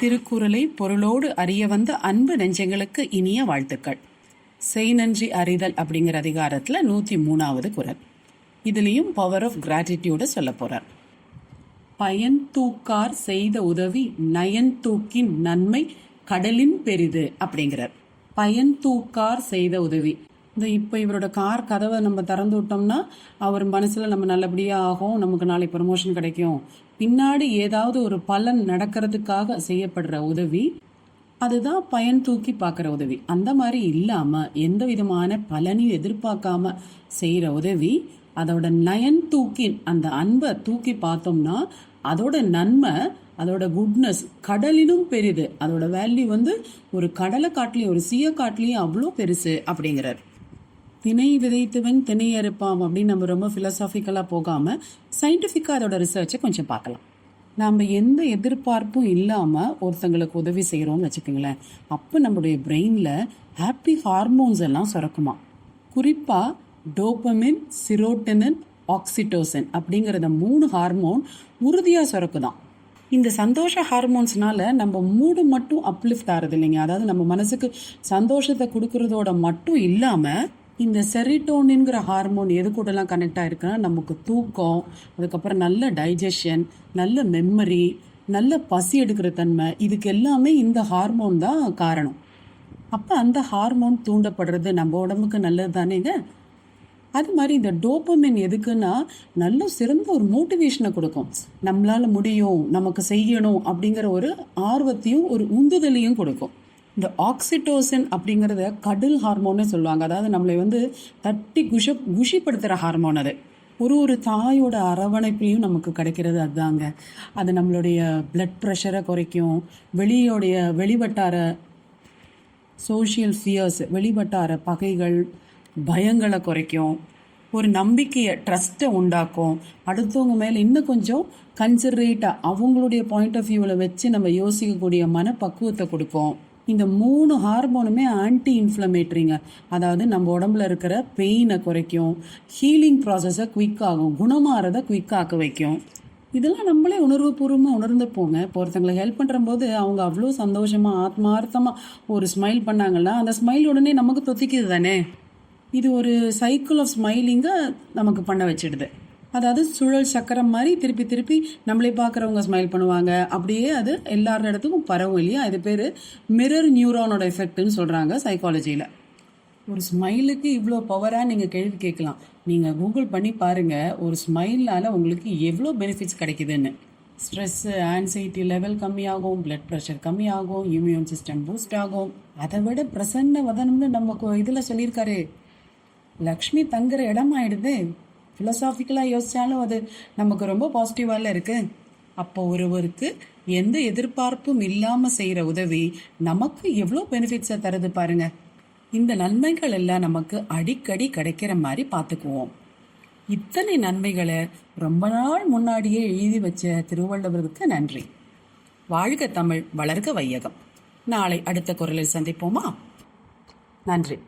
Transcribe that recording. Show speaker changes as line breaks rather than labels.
திருக்குறளை பொருளோடு அறிய வந்த அன்பு நெஞ்சங்களுக்கு இனிய வாழ்த்துக்கள் செய் நன்றி அறிதல் அப்படிங்கிற அதிகாரத்தில் நூற்றி மூணாவது குரல் இதுலேயும் பவர் ஆஃப் கிராட்டிடியூடை சொல்ல போகிறார் பயன் தூக்கார் செய்த உதவி நயன் தூக்கின் நன்மை கடலின் பெரிது அப்படிங்கிறார் பயன் தூக்கார் செய்த உதவி இந்த இப்போ இவரோட கார் கதவை நம்ம திறந்து விட்டோம்னா அவர் மனசில் நம்ம நல்லபடியாக ஆகும் நமக்கு நாளை ப்ரமோஷன் கிடைக்கும் பின்னாடி ஏதாவது ஒரு பலன் நடக்கிறதுக்காக செய்யப்படுற உதவி அதுதான் பயன் தூக்கி பார்க்குற உதவி அந்த மாதிரி இல்லாமல் எந்த விதமான பலனையும் எதிர்பார்க்காம செய்கிற உதவி அதோட நயன் தூக்கி அந்த அன்பை தூக்கி பார்த்தோம்னா அதோட நன்மை அதோட குட்னஸ் கடலிலும் பெரிது அதோட வேல்யூ வந்து ஒரு கடலை காட்டிலையும் ஒரு சீய காட்டிலையும் அவ்வளோ பெருசு அப்படிங்கிறார் தினை விதைத்தவன் திணை அறுப்பாம் அப்படின்னு நம்ம ரொம்ப ஃபிலசாஃபிக்கலாக போகாமல் சயின்டிஃபிக்காக அதோட ரிசர்ச்சை கொஞ்சம் பார்க்கலாம் நாம் எந்த எதிர்பார்ப்பும் இல்லாமல் ஒருத்தங்களுக்கு உதவி செய்கிறோம்னு வச்சுக்கோங்களேன் அப்போ நம்மளுடைய பிரெயினில் ஹாப்பி ஹார்மோன்ஸ் எல்லாம் சுரக்குமா குறிப்பாக டோபமின் சிரோட்டனின் ஆக்சிடோசன் அப்படிங்கிறத மூணு ஹார்மோன் உறுதியாக சுரக்குதான் இந்த சந்தோஷ ஹார்மோன்ஸ்னால நம்ம மூடு மட்டும் அப்லிஃப்ட் ஆகிறது இல்லைங்க அதாவது நம்ம மனசுக்கு சந்தோஷத்தை கொடுக்கறதோட மட்டும் இல்லாமல் இந்த செரிட்டோனுங்கிற ஹார்மோன் எது கூடலாம் கனெக்ட் ஆகிருக்குன்னா நமக்கு தூக்கம் அதுக்கப்புறம் நல்ல டைஜஷன் நல்ல மெமரி நல்ல பசி எடுக்கிற தன்மை இதுக்கு எல்லாமே இந்த ஹார்மோன் தான் காரணம் அப்போ அந்த ஹார்மோன் தூண்டப்படுறது நம்ம உடம்புக்கு நல்லது தானேங்க அது மாதிரி இந்த டோப்பமின் எதுக்குன்னா நல்ல சிறந்த ஒரு மோட்டிவேஷனை கொடுக்கும் நம்மளால் முடியும் நமக்கு செய்யணும் அப்படிங்கிற ஒரு ஆர்வத்தையும் ஒரு உந்துதலையும் கொடுக்கும் இந்த ஆக்சிடோசன் அப்படிங்கிறத கடல் ஹார்மோன்னு சொல்லுவாங்க அதாவது நம்மளை வந்து தட்டி குஷ குஷிப்படுத்துகிற ஹார்மோன் அது ஒரு ஒரு தாயோட அரவணைப்பையும் நமக்கு கிடைக்கிறது அதுதாங்க அது நம்மளுடைய பிளட் ப்ரெஷரை குறைக்கும் வெளியோடைய வெளிவட்டார சோஷியல் ஃபியர்ஸ் வெளிவட்டார பகைகள் பயங்களை குறைக்கும் ஒரு நம்பிக்கையை ட்ரஸ்ட்டை உண்டாக்கும் அடுத்தவங்க மேலே இன்னும் கொஞ்சம் கன்சிடரேட்டாக அவங்களுடைய பாயிண்ட் ஆஃப் வியூவில் வச்சு நம்ம யோசிக்கக்கூடிய மனப்பக்குவத்தை கொடுக்கும் இந்த மூணு ஹார்மோனுமே ஆன்டி இன்ஃப்ளமேட்ரிங்க அதாவது நம்ம உடம்புல இருக்கிற பெயினை குறைக்கும் ஹீலிங் ப்ராசஸை குயிக்காகும் குணமாறதை குயிக்காக்க வைக்கும் இதெல்லாம் நம்மளே உணர்வுபூர்வமாக உணர்ந்து போங்க இப்போ ஒருத்தங்களை ஹெல்ப் பண்ணுற போது அவங்க அவ்வளோ சந்தோஷமாக ஆத்மார்த்தமாக ஒரு ஸ்மைல் பண்ணாங்கன்னா அந்த ஸ்மைல் உடனே நமக்கு தொத்திக்குது தானே இது ஒரு சைக்கிள் ஆஃப் ஸ்மைலிங்கை நமக்கு பண்ண வச்சிடுது அதாவது சுழல் சக்கரம் மாதிரி திருப்பி திருப்பி நம்மளே பார்க்குறவங்க ஸ்மைல் பண்ணுவாங்க அப்படியே அது எல்லார் இடத்துக்கும் பரவும் இல்லையா இது பேர் மிரர் நியூரானோட எஃபெக்ட்னு சொல்கிறாங்க சைக்காலஜியில் ஒரு ஸ்மைலுக்கு இவ்வளோ பவராக நீங்கள் கேள்வி கேட்கலாம் நீங்கள் கூகுள் பண்ணி பாருங்கள் ஒரு ஸ்மைல்னால் உங்களுக்கு எவ்வளோ பெனிஃபிட்ஸ் கிடைக்குதுன்னு ஸ்ட்ரெஸ்ஸு ஆன்சைட்டி லெவல் கம்மியாகும் பிளட் ப்ரெஷர் கம்மியாகும் இம்யூன் சிஸ்டம் பூஸ்ட் ஆகும் அதை விட பிரசன்ன வதனம்னு நம்ம இதில் சொல்லியிருக்காரு லக்ஷ்மி தங்குற இடம் ஆயிடுது ஃபிலசாஃபிக்கலாக யோசித்தாலும் அது நமக்கு ரொம்ப பாசிட்டிவாகல இருக்குது அப்போ ஒருவருக்கு எந்த எதிர்பார்ப்பும் இல்லாமல் செய்கிற உதவி நமக்கு எவ்வளோ பெனிஃபிட்ஸை தருது பாருங்க இந்த நன்மைகள் எல்லாம் நமக்கு அடிக்கடி கிடைக்கிற மாதிரி பார்த்துக்குவோம் இத்தனை நன்மைகளை ரொம்ப நாள் முன்னாடியே எழுதி வச்ச திருவள்ளுவருக்கு நன்றி வாழ்க தமிழ் வளர்க வையகம் நாளை அடுத்த குரலில் சந்திப்போமா நன்றி